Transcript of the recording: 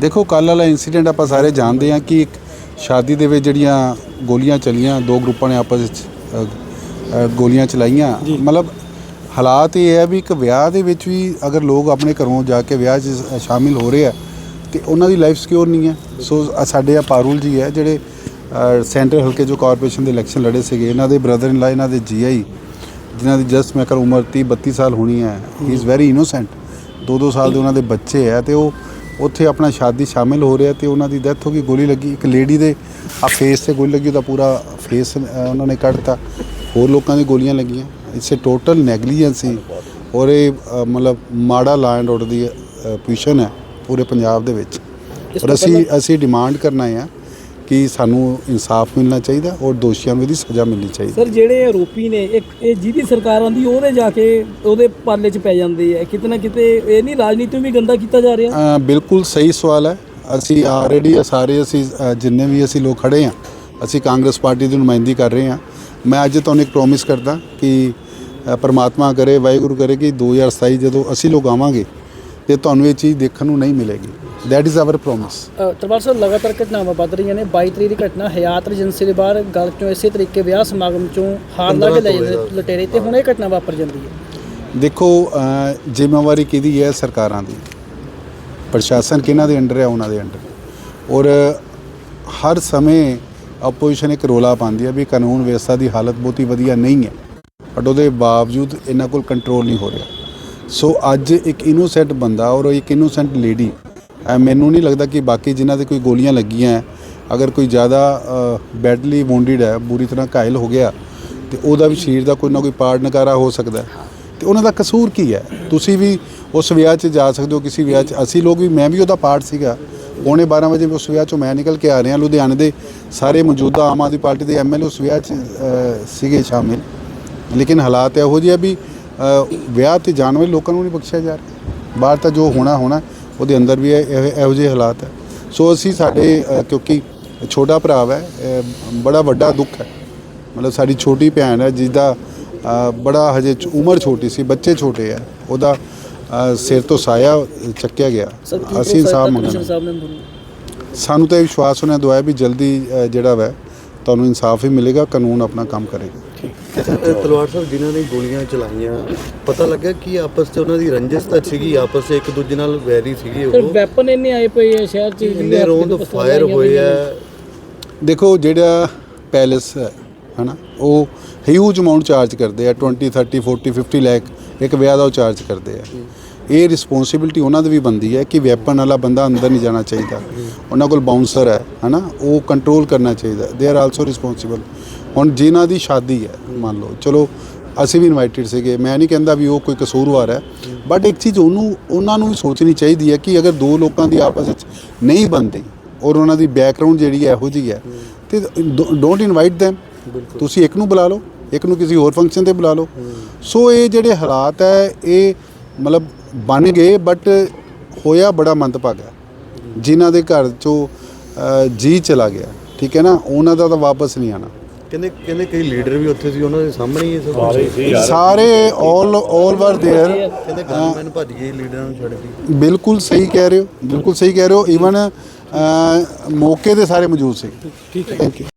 ਦੇਖੋ ਕੱਲ ਵਾਲਾ ਇਨਸੀਡੈਂਟ ਆਪਾਂ ਸਾਰੇ ਜਾਣਦੇ ਹਾਂ ਕਿ ਇੱਕ ਸ਼ਾਦੀ ਦੇ ਵਿੱਚ ਜਿਹੜੀਆਂ ਗੋਲੀਆਂ ਚੱਲੀਆਂ ਦੋ ਗਰੁੱਪਾਂ ਨੇ ਆਪਸ ਵਿੱਚ ਅ, ਅ, ਗੋਲੀਆਂ ਚਲਾਈਆਂ। ਮਤਲਬ ਹਾਲਾਤ ਇਹ ਹੈ ਵੀ ਇੱਕ ਵਿਆਹ ਦੇ ਵਿੱਚ ਵੀ ਅਗਰ ਲੋਕ ਆਪਣੇ ਘਰੋਂ ਜਾ ਕੇ ਵਿਆਹ 'ਚ ਸ਼ਾਮਿਲ ਹੋ ਰਹੇ ਆ ਤੇ ਉਹਨਾਂ ਦੀ ਲਾਈਫ ਸਿਕਿਉਰ ਨਹੀਂ ਹੈ। ਸੋ ਅ- ਸਾਡੇ ਆ ਪਾਰੂਲ ਜੀ ਹੈ ਜਿਹੜੇ ਸੈਂਟਰ ਹਲਕੇ ਜੋ ਕਾਰਪੋਰੇਸ਼ਨ ਦੇ ਇਲੈਕਸ਼ਨ ਲੜੇ ਸੀਗੇ। ਇਹਨਾਂ ਦੇ ਬ੍ਰਦਰ ਇਨ ਲਾ ਇਹਨਾਂ ਦੇ ਜੀਆਈ ਜਿਨ੍ਹਾਂ ਦੀ ਜਸਟ ਮੈਂ ਕਰ ਉਮਰ 30 32 ਸਾਲ ਹੋਣੀ ਹੈ। ਹੀ ਇਜ਼ ਵੈਰੀ ਇਨੋਸੈਂਟ ਦੋ ਦੋ ਸਾਲ ਦੇ ਉਹਨਾਂ ਦੇ ਬੱਚੇ ਹੈ ਤੇ ਉਹ ਉੱਥੇ ਆਪਣਾ ਸ਼ਾਦੀ ਸ਼ਾਮਿਲ ਹੋ ਰਿਹਾ ਤੇ ਉਹਨਾਂ ਦੀ ਡੈਥ ਹੋ ਗਈ ਗੋਲੀ ਲੱਗੀ। ਇੱਕ ਲੇਡੀ ਦੇ ਆ ਫੇਸ ਤੇ ਗੋਲੀ ਲੱਗੀ ਉਹਦਾ ਪੂਰਾ ਫੇਸ ਉਹਨਾਂ ਨੇ ਕੱਢਤਾ ਹੋਰ ਲੋਕਾਂ ਦੀ ਗੋਲੀਆਂ ਲੱਗੀਆਂ। ਇਟਸ ਅ ਟੋਟਲ ਨੈਗਲੀਜੈਂਸੀ ਔਰ ਇਹ ਮਤਲਬ ਮਾੜਾ law and order the position ਹੈ ਪੂਰੇ ਪੰਜਾਬ ਦੇ ਵਿੱਚ। ਔਰ ਅਸੀਂ ਅਸੀਂ ਡਿਮਾਂਡ ਕਰਨਾ ਹੈ। ਕਿ ਸਾਨੂੰ ਇਨਸਾਫ ਮਿਲਣਾ ਚਾਹੀਦਾ ਔਰ ਦੋਸ਼ੀਆਂ ਨੂੰ ਇਹਦੀ ਸਜ਼ਾ ਮਿਲਣੀ ਚਾਹੀਦੀ। ਸਰ ਜਿਹੜੇ ਆਰੋਪੀ ਨੇ ਇੱਕ ਇਹ ਜਿਹਦੀ ਸਰਕਾਰ ਆਂਦੀ ਉਹਦੇ ਜਾ ਕੇ ਉਹਦੇ ਪਾਲੇ 'ਚ ਪੈ ਜਾਂਦੇ ਆ। ਕਿਤੇ ਨਾ ਕਿਤੇ ਇਹ ਨਹੀਂ ਰਾਜਨੀਤੀ ਨੂੰ ਵੀ ਗੰਦਾ ਕੀਤਾ ਜਾ ਰਿਹਾ? ਬਿਲਕੁਲ ਸਹੀ ਸਵਾਲ ਹੈ। ਅਸੀਂ ਆਲਰੇਡੀ ਸਾਰੇ ਅਸੀਂ ਜਿੰਨੇ ਵੀ ਅਸੀਂ ਲੋਕ ਖੜੇ ਹਾਂ ਅਸੀਂ ਕਾਂਗਰਸ ਪਾਰਟੀ ਦੀ ਨੁਮਾਇੰਦਗੀ ਕਰ ਰਹੇ ਹਾਂ। ਮੈਂ ਅੱਜ ਤੁਹਾਨੂੰ ਇੱਕ ਪ੍ਰੋਮਿਸ ਕਰਦਾ ਕਿ ਪ੍ਰਮਾਤਮਾ ਕਰੇ ਵਾਹਿਗੁਰੂ ਕਰੇ ਕਿ 2027 ਜਦੋਂ ਅਸੀਂ ਲੋਕ ਆਵਾਂਗੇ ਤੇ ਤੁਹਾਨੂੰ ਇਹ ਚੀਜ਼ ਦੇਖਣ ਨੂੰ ਨਹੀਂ ਮਿਲੇਗੀ। ਦੈਟ ਇਜ਼ ਆਵਰ ਪ੍ਰੋਮਿਸ ਤਰਵਾਰ ਸਾਹਿਬ ਲਗਾਤਾਰ ਘਟਨਾਵਾਂ ਵੱਧ ਰਹੀਆਂ ਨੇ। 22 ਤਰੀਕ ਦੀ ਘਟਨਾ ਹਯਾਤ ਏਜੰਸੀ ਦੇ ਬਾਹਰ ਗੱਲ ਚੋਂ ਇਸੇ ਤਰੀਕੇ ਵਿਆਹ ਸਮਾਗਮ ਚੋਂ ਹਾਰ ਲਾ ਕੇ ਲੈ ਜਾਂਦੇ ਲਟੇਰੇ ਤੇ ਹੁਣ ਇਹ ਘਟਨਾ ਵਾਪਰ ਜਾਂਦੀ ਹੈ। ਦੇਖੋ ਜ਼ਿੰਮੇਵਾਰੀ ਕਿਹਦੀ ਹੈ? ਸਰਕਾਰਾਂ ਦੀ। ਪ੍ਰਸ਼ਾਸਨ ਕਿਹਨਾਂ ਦੇ ਅੰਡਰ ਹੈ? ਉਹਨਾਂ ਦੇ ਅੰਡਰ। ਔਰ ਹਰ ਸਮੇਂ ਆਪੋਜੀਸ਼ਨ ਇੱਕ ਰੋਲਾ ਪਾਉਂਦੀ ਹੈ ਵੀ ਕਾਨੂੰਨ ਵਿਵਸਥਾ ਦੀ ਹਾਲਤ ਬਹੁਤੀ ਵਧੀਆ ਨਹੀਂ ਹੈ। ਬਟ ਉਹਦੇ ਬਾਵਜੂਦ ਇਹਨਾਂ ਕੋਲ ਕੰਟਰੋਲ ਨਹੀਂ ਹੋ ਰਿਹਾ। ਸੋ ਅੱਜ ਇੱਕ ਇਨੋਸੈਂਟ ਬੰਦਾ ਔਰ ਇੱਕ ਇਨੋਸੈਂਟ ਲੇਡੀ ਮੈਨੂੰ ਨਹੀਂ ਲੱਗਦਾ ਕਿ ਬਾਕੀ ਜਿਨ੍ਹਾਂ ਦੇ ਕੋਈ ਗੋਲੀਆਂ ਲੱਗੀਆਂ ਅਗਰ ਕੋਈ ਜ਼ਿਆਦਾ ਬੈਡਲੀ ਵੌਂਡਡ ਹੈ ਬੁਰੀ ਤਰ੍ਹਾਂ ਘਾਇਲ ਹੋ ਗਿਆ, ਤੇ ਉਹਦਾ ਵੀ ਸਰੀਰ ਦਾ ਕੋਈ ਨਾ ਕੋਈ ਪਾਰਟ ਨਕਾਰਾ ਹੋ ਸਕਦਾ ਹੈ ਤੇ ਉਹਨਾਂ ਦਾ ਕਸੂਰ ਕੀ ਹੈ ਤੁਸੀਂ ਵੀ ਉਸ ਵਿਆਹ 'ਚ ਜਾ ਸਕਦੇ ਹੋ, ਕਿਸੇ ਵਿਆਹ 'ਚ। ਅਸੀਂ ਲੋਕ ਵੀ, ਮੈਂ ਵੀ ਉਹਦਾ ਪਾਰਟ ਸੀਗਾ। ਪੌਣੇ 12 ਵਜੇ ਉਸ ਵਿਆਹ 'ਚੋਂ ਮੈਂ ਨਿਕਲ ਕੇ ਆ ਰਿਹਾ, ਲੁਧਿਆਣੇ ਦੇ ਸਾਰੇ ਮੌਜੂਦਾ ਆਮ ਆਦਮੀ ਪਾਰਟੀ ਦੇ ਐਮਐਲਏ ਉਸ ਵਿਆਹ 'ਚ ਸੀਗੇ ਸ਼ਾਮਿਲ। ਲੇਕਿਨ ਹਾਲਾਤ ਇਹੋ ਜਿਹੇ ਆ ਵੀ ਵਿਆਹ ਤੇ ਜਾਣ ਵਾਲੇ ਲੋਕਾਂ ਨੂੰ ਨਹੀਂ ਬਖਸ਼ਿਆ ਜਾ ਰਿਹਾ। ਬਾਹਰ ਤਾਂ ਜੋ ਹੋਣਾ ਹੋਣਾ। ਉਹਦੇ ਅੰਦਰ ਵੀ ਇਹ- ਇਹ- ਜਿਹੇ ਹਾਲਾਤ ਹੈ। ਸੋ ਅਸੀਂ ਸਾਡੇ ਕਿਉਂਕਿ ਛੋਟਾ ਭਰਾ ਹੈ ਬੜਾ ਵੱਡਾ ਦੁੱਖ ਹੈ। ਮਤਲਬ ਸਾਡੀ ਛੋਟੀ ਭੈਣ ਹੈ ਜਿਹਦਾ ਅ, ਬੜਾ ਹਜੇ ਉਮਰ ਛੋਟੀ ਸੀ ਬੱਚੇ ਛੋਟੇ ਆ ਉਹਦਾ ਸਿਰ ਤੋਂ ਸਾਇਆ ਚੱਕਿਆ ਗਿਆ। ਅਸੀਂ ਇਨਸਾਫ ਮੰਗਣਾ ਸਾਨੂੰ ਤਾਂ ਇਹ ਵਿਸ਼ਵਾਸ ਉਹਨਾਂ ਦਵਾਇਆ ਵੀ ਜਲਦੀ ਜਿਹੜਾ ਵੈ ਤੁਹਾਨੂੰ ਇਨਸਾਫ ਹੀ ਮਿਲੇਗਾ ਕਾਨੂੰਨ ਆਪਣਾ ਕੰਮ ਕਰੇਗਾ। ਤਲਵਾਰ ਸਾਹਿਬ ਜਿਨ੍ਹਾਂ ਨੇ ਗੋਲੀਆਂ ਚਲਾਈਆਂ ਪਤਾ ਲੱਗਾ ਕਿ ਆਪਸ 'ਚ ਉਹਨਾਂ ਦੀ ਰੰਜਿਸ਼ ਤਾਂ ਸੀਗੀ ਆਪਸ 'ਚ ਇੱਕ ਦੂਜੇ ਨਾਲ ਵੈਰੀ ਸੀਗੇ ਸਰ ਉਹ। ਵੈਪਨ ਇੰਨੇ ਆਏ ਪਏ ਆ ਸ਼ਹਿਰ 'ਚ ਇੰਨੇ ਰੌਂਦ ਫਾਇਰ ਹੋਏ ਆ। ਦੇਖੋ ਜਿਹੜਾ ਪੈਲੇਸ ਹੈ ਹਨਾ ਉਹ ਹਿਊਜ ਅਮਾਉਂਟ ਚਾਰਜ ਕਰਦੇ ਆ 20 30 40 50 ਲੱਖ ਇੱਕ ਵਿਆਹ ਦਾ ਉਹ ਚਾਰਜ ਕਰਦੇ ਆ। ਇਹ ਰਿਸਪੌਂਸਿਬਿਲਟੀ ਉਹਨਾਂ ਦੀ ਵੀ ਬੰਦੀ ਹੈ ਕਿ ਵੈਪਨ ਵਾਲਾ ਬੰਦਾ ਅੰਦਰ ਨਹੀਂ ਜਾਣਾ ਚਾਹੀਦਾ। ਉਹਨਾਂ ਕੋਲ ਬਾਉਂਸਰ ਹੈ ਹਨਾ ਉਹ ਕੰਟਰੋਲ ਕਰਨਾ ਚਾਹੀਦਾ। ਦੇ ਆਰ ਆਲਸੋ ਰਿਸਪੌਂਸਿਬਲ ਹੁਣ ਜਿਨ੍ਹਾਂ ਦੀ ਸ਼ਾਦੀ ਹੈ ਮੰਨ ਲਓ ਚਲੋ ਅਸੀਂ ਵੀ ਇਨਵਾਈਟਡ ਸੀਗੇ ਮੈਂ ਨਹੀਂ ਕਹਿੰਦਾ ਵੀ ਉਹ ਕੋਈ ਕਸੂਰਵਾਰ ਹੈ ਬਟ ਇੱਕ ਚੀਜ਼ ਉਹਨੂੰ ਉਹਨਾਂ ਨੂੰ ਵੀ ਸੋਚਣੀ ਚਾਹੀਦੀ ਹੈ ਕਿ ਅਗਰ ਦੋ ਲੋਕਾਂ ਦੀ ਆਪਸ ਵਿੱਚ ਨਹੀਂ ਬਣਦੀ ਔਰ ਉਹਨਾਂ ਦੀ ਬੈਕਗ੍ਰਾਉਂਡ ਜਿਹੜੀ ਹੈ ਇਹੋ ਜਿਹੀ ਹੈ ਤੇ ਡੋਂਟ ਇਨਵਾਈਟ them ਤੁਸੀਂ ਇੱਕ ਨੂੰ ਬੁਲਾ ਲਓ ਇੱਕ ਨੂੰ ਕਿਸੇ ਹੋਰ ਫੰਕਸ਼ਨ ਤੇ ਬੁਲਾ ਲਓ। ਸੋ ਇਹ ਜਿਹੜੇ ਹਾਲਾਤ ਹੈ ਇਹ ਮਤਲਬ ਬਣ ਗਏ ਬਟ ਹੋਇਆ ਬੜਾ ਮੰਦਭਾਗਾ ਜਿਨ੍ਹਾਂ ਦੇ ਘਰ ਚੋਂ ਜੀ ਚਲਾ ਗਿਆ ਠੀਕ ਹੈ ਨਾ? ਉਹਨਾਂ ਦਾ ਤਾਂ ਵਾਪਸ ਨਹੀਂ ਆਣਾ ਕਹਿੰਦੇ ਕਹਿੰਦੇ ਕਈ ਲੀਡਰ ਵੀ ਉੱਥੇ ਸੀ ਉਹਨਾਂ ਦੇ ਸਾਹਮਣੇ ਹੀ ਇਹ ਸਭ ਕੁਛ ਸਾਰੇ ਆਲ ਆਲ ਵਰ देयर ਕਹਿੰਦੇ ਗਨਮੈਨ ਭੱਜ ਗਏ ਲੀਡਰਾਂ ਨੂੰ ਛੱਡ ਕੇ ਬਿਲਕੁਲ ਸਹੀ ਕਹਿ ਰਹੇ ਹੋ ਬਿਲਕੁਲ ਸਹੀ ਕਹਿ ਰਹੇ ਹੋ ਈਵਨ ਮੌਕੇ ਤੇ ਸਾਰੇ ਮੌਜੂਦ ਸੀ ਠੀਕ ਹੈ ਥੈਂਕ ਯੂ